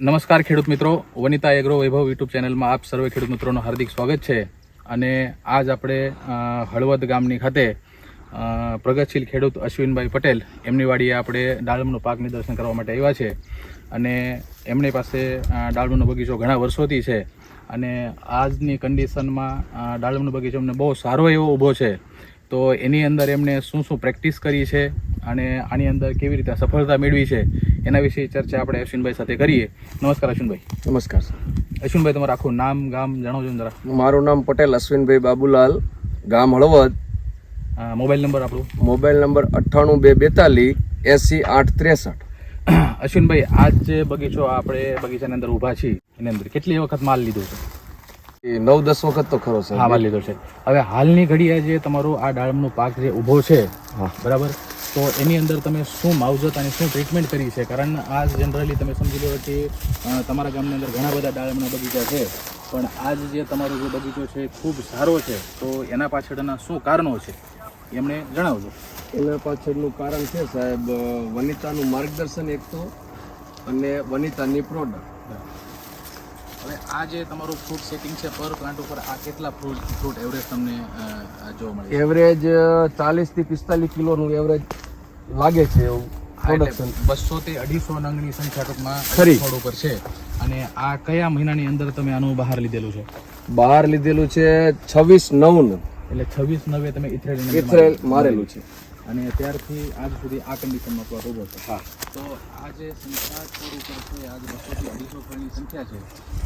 નમસ્કાર ખેડૂત મિત્રો. વનિતા એગ્રો વૈભવ યુટ્યુબ ચેનલમાં આપ સર્વે ખેડૂત મિત્રોનું હાર્દિક સ્વાગત છે. અને આજ આપણે હળવદ ગામની ખાતે પ્રગતશીલ ખેડૂત અશ્વિનભાઈ પટેલ એમની વાડીએ આપણે ડાળમનો પાક નિદર્શન કરવા માટે આવ્યા છે. અને એમની પાસે ડાળમનો બગીચો ઘણા વર્ષોથી છે. અને આજની કન્ડિશનમાં દાળમનો બગીચો અમને બહુ સારો એવો ઊભો છે. તો એની અંદર એમણે શું શું પ્રેક્ટિસ કરી છે? અને આની અંદર કેવી રીતે સફળતા મેળવી છે એના વિશે ચર્ચા આપણે અશ્વિનભાઈ સાથે કરીએ. નમસ્કાર અશ્વિનભાઈ. નમસ્કાર સર. અશ્વિનભાઈ તમારું આખું નામ ગામ જણાવજો જરા. મારું નામ પટેલ અશ્વિનભાઈ બાબુલાલ ગામ હળવદ. મોબાઈલ નંબર આપણું? મોબાઈલ નંબર અઠ્ઠાણું બે બેતાલીસ એસી આઠ ત્રેસઠ. અશ્વિનભાઈ આજ જે બગીચો આપણે બગીચાની અંદર ઊભા છીએ એની અંદર કેટલી વખત માલ લીધો છે? એ નવ દસ વખત તો ખરો છે હા માલ લીધો છે. હવે હાલની ઘડીએ જે તમારો આ ડાળમનો પાક જે ઊભો છે. બરાબર? તો એની અંદર તમે શું માવજત અને શું ટ્રીટમેન્ટ કરી છે? કારણ આ જનરલી તમે સમજી લો કે તમારા ગામની અંદર ઘણા બધા દાળમના બગીચા છે પણ આજ જે તમારો જે બગીચો છે એ ખૂબ સારો છે. તો એના પાછળના શું કારણો છે? એમને જણાવજો. એના પાછળનું કારણ છે સાહેબ વનિતાનું માર્ગદર્શન એક તો અને વનિતાની પ્રોડક્ટ હવે આ જે તમારું ફ્રૂટ સેટિંગ છે પર પ્લાન્ટ ઉપર આ કેટલા ફ્રૂટ ફ્રૂટ એવરેજ તમને જોવા મળે એવરેજ ચાલીસથી પિસ્તાલીસ કિલોનું એવરેજ લાગે છે એવું પ્રોડક્શન બસો થી અઢીસો નંગની સંખ્યા ટૂંકમાં ખરી. છોડ ઉપર છે. અને આ કયા મહિનાની અંદર તમે આનું બહાર લીધેલું છે? બહાર લીધેલું છે છવ્વીસ નવનું એટલે છવ્વીસ નવે તમે ઇથરેલ ઇથરેલ મારેલું. છે. અને ત્યારથી આજ સુધી આ કન્ડિશનમાં પ્લોટ ઊભો છે. હા. તો આ જે સંખ્યા છોડ ઉપર છે આજ બસો થી અઢીસો ફળની સંખ્યા છે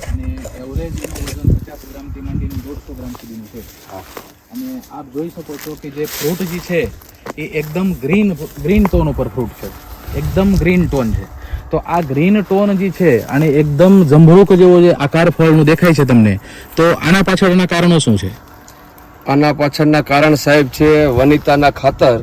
અને એવરેજ એનું વજન પચાસ ગ્રામથી માંડીને દોઢસો ગ્રામ સુધીનું છે. અને આપ જોઈ શકો છો કે જે ફ્રૂટ જે છે એ એકદમ ગ્રીન ગ્રીન ટોન ઉપર ફ્રૂટ છે. એકદમ ગ્રીન ટોન છે. તો આ ગ્રીન ટોન જે છે અને એકદમ જંભરૂક જેવો જે આકાર ફળનું દેખાય છે તમને તો આના પાછળના કારણો શું છે? આના પાછળના કારણ સાહેબ છે વનિતાના ખાતર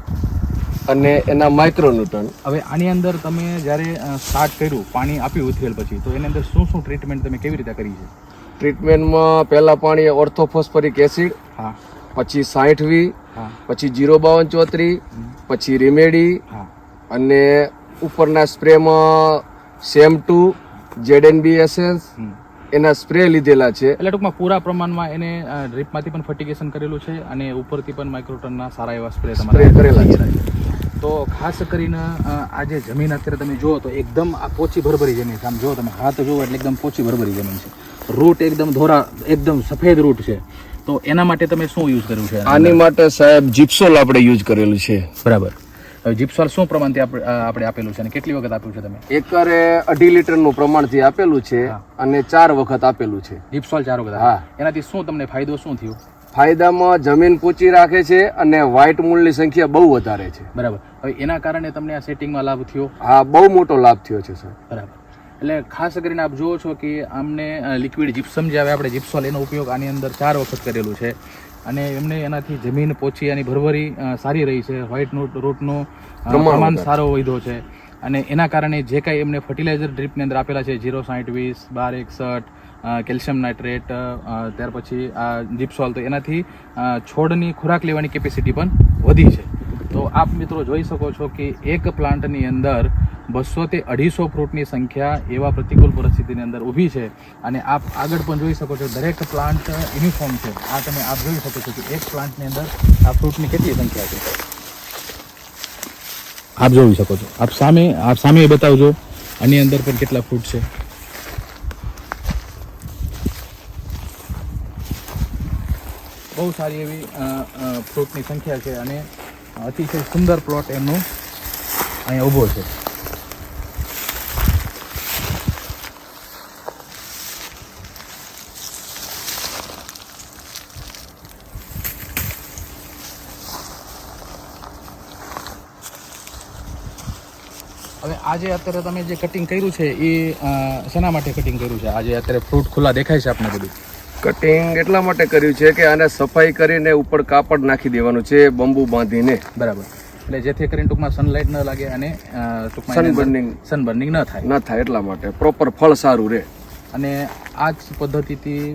અને એના માઇક્રોન્યુટન હવે આની અંદર તમે જ્યારે સ્ટાર્ટ કર્યું પાણી આપ્યું ઉથરેલ પછી તો એની અંદર શું શું ટ્રીટમેન્ટ તમે કેવી રીતે કરી છે? ટ્રીટમેન્ટમાં પહેલા પાણી ઓર્થોફોસ્ફરિક એસિડ હા. પછી સાઠ વી હા. પછી જીરો બાવન ચોત્રી પછી રીમેડી હા. અને ઉપરના સ્પ્રેમાં સેમ ટુ જેડએનબી એસેન્સ હમ. એના સ્પ્રે લીધેલા છે. એટલે ટૂંકમાં પૂરા પ્રમાણમાં એને ડ્રીપમાંથી પણ ફર્ટિગેશન કરેલું છે અને ઉપરથી પણ માઇક્રોટનના સારા એવા સ્પ્રે સ્પ્રે કરેલા છે. તો ખાસ કરીને આજે આ જે જમીન અત્યારે તમે જુઓ તો એકદમ આ પોચી ભરભરી જમીન છે. આમ જુઓ તમે હાથ જુઓ એટલે એકદમ પોચી ભરભરી જમીન છે. રૂટ એકદમ ધોરા એકદમ સફેદ રૂટ છે. તો એના માટે તમે શું યુઝ કર્યું છે? આની માટે સાહેબ જીપ્સોલ આપણે યુઝ કરેલું છે. બરાબર. જીપ્સોલ શું પ્રમાણથી આપણે આપેલું છે અને કેટલી વખત આપ્યું છે તમે? એકરે અઢી લીટરનું પ્રમાણથી આપેલું છે અને ચાર વખત આપેલું છે. જીપસોલ ચાર વખત. હા. એનાથી શું તમને ફાયદો શું થયો? ફાયદામાં જમીન પૂચી રાખે છે અને વ્હાઇટ મૂળની સંખ્યા બહુ વધારે છે. બરાબર. હવે એના કારણે તમને આ સેટિંગમાં લાભ થયો? હા બહુ મોટો લાભ થયો છે સર બરાબર. એટલે ખાસ કરીને આપ જુઓ છો કે આમને લિક્વિડ જીપ્સમ જે આવે આપણે જીપ્સોલ એનો ઉપયોગ આની અંદર ચાર વખત કરેલું છે. અને એમને એનાથી જમીન પોચી અને ભરભરી સારી રહી છે. વ્હાઇટ રૂટનું પ્રમાણ સારો વધ્યો છે. અને એના કારણે જે કાંઈ એમને ફર્ટિલાઇઝર ડ્રીપની અંદર આપેલા છે જીરો સાઠ વીસ બાર એકસઠ કેલ્શિયમ નાઇટ્રેટ ત્યાર પછી આ જીપ્સોલ તો એનાથી છોડની ખોરાક લેવાની કેપેસિટી પણ વધી છે. તો આપ મિત્રો જોઈ શકો છો કે એક પ્લાન્ટની અંદર બસો તે અઢીસો ફ્રૂટની સંખ્યા એવા પ્રતિકૂળ પરિસ્થિતિની અંદર ઊભી છે. અને આપ આગળ પણ જોઈ શકો છો, દરેક પ્લાન્ટ યુનિફોર્મ છે. આ તમે આપ જોઈ શકો છો કે એક પ્લાન્ટની અંદર આ ફ્રૂટની કેટલી સંખ્યા છે. આપ જોઈ શકો છો. આપ સામે આપ સામે બતાવજો, આની અંદર પણ કેટલા ફ્રૂટ છે. બહુ સારી એવી ફ્રૂટની સંખ્યા છે અને અતિશય સુંદર પ્લોટ એમનો અહીંયા ઊભો છે. હવે આજે અત્યારે તમે જે કટિંગ કર્યું છે, એ શેના માટે કટિંગ કર્યું છે? આજે અત્યારે ફ્રૂટ ખુલ્લા દેખાય છે આપણે બધું? કટિંગ એટલા માટે કર્યું છે કે આને સફાઈ કરીને ઉપર કાપડ નાખી દેવાનું છે બંબુ બાંધીને. બરાબર. એટલે જેથી કરીને ટૂંકમાં સનલાઇટ ન લાગે અને ટૂંકમાં સનબર્નિંગ સનબર્નિંગ ન થાય. ન થાય એટલા માટે. પ્રોપર ફળ સારું રહે. અને આ જ પદ્ધતિથી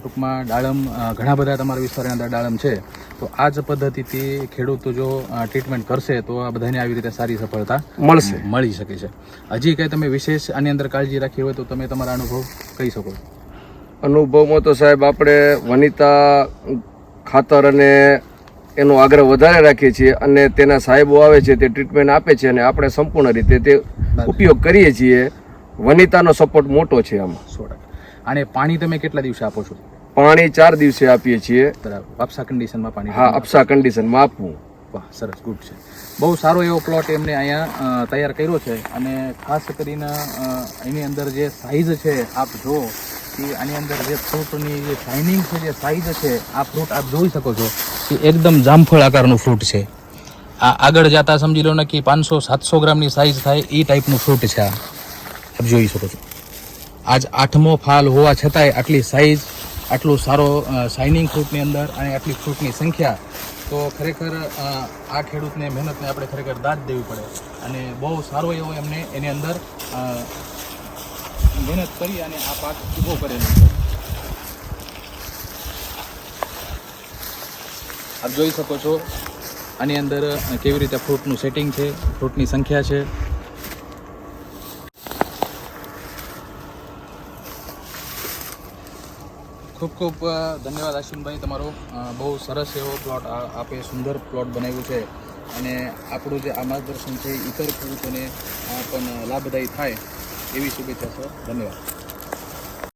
ટૂંકમાં દાડમ ઘણા બધા તમારા વિસ્તારની અંદર દાડમ છે. તો આ જ પદ્ધતિથી ખેડૂતો જો ટ્રીટમેન્ટ કરશે તો આ બધાને આવી રીતે સારી સફળતા મળશે. મળી શકે છે. હજી કંઈ તમે વિશેષ આની અંદર કાળજી રાખી હોય તો તમે તમારા અનુભવ કહી શકો છો. અનુભવમાં તો સાહેબ આપણે વનિતા ખાતર અને એનો આગ્રહ વધારે રાખીએ છીએ અને તેના સાહેબો આવે છે તે ટ્રીટમેન્ટ આપે છે અને આપણે સંપૂર્ણ રીતે તે ઉપયોગ કરીએ છીએ. વનિતાનો સપોર્ટ મોટો છે આમાં. સો અને પાણી તમે કેટલા દિવસે આપો છો? પાણી ચાર દિવસે આપીએ છીએ. બરાબર. વાપસા કન્ડિશનમાં પાણી હા અપસા કન્ડિશનમાં આપવું. વાહ સરસ ગુડ છે. બહુ સારો એવો પ્લોટ એમને અહીંયા તૈયાર કર્યો છે અને ખાસ કરીને એની અંદર જે સાઈઝ છે આપ જો કે આની અંદર જે ફ્રૂટની જે શાઇનિંગ છે, જે સાઈઝ છે, આ ફ્રૂટ આપ જોઈ શકો છો કે એકદમ જામફળ આકારનું ફ્રૂટ છે. આ આગળ જતા સમજી લો ને કે પાંચસો, સાતસો ગ્રામની સાઈઝ થાય એ ટાઈપનું ફ્રૂટ છે આ. આપ જોઈ શકો છો. આજ આઠમો ફાલ હોવા છતાંય આટલી સાઈઝ આટલું સારો શાઇનિંગ ફ્રૂટની અંદર અને આટલી ફ્રૂટની સંખ્યા, તો ખરેખર આ ખેડૂતને, મહેનતને આપણે ખરેખર દાદ દેવી પડે. અને બહુ સારો એવો એમને, એની અંદર મહેનત કરી અને આ પાક ઊભો કરેલો છે. આપ જોઈ શકો છો, આની અંદર કેવી રીતે ફ્રૂટનું સેટિંગ છે, ફ્રૂટની સંખ્યા છે. ખૂબ ખૂબ ધન્યવાદ અશ્વિનભાઈ તમારો. બહુ સરસ એવો પ્લોટ આપે સુંદર પ્લોટ બનાવ્યું છે. અને આપણું જે આ માર્ગદર્શન છે ઇતર ખેડૂતોને પણ લાભદાયી થાય. એવી શુભેચ્છા છે. ધન્યવાદ.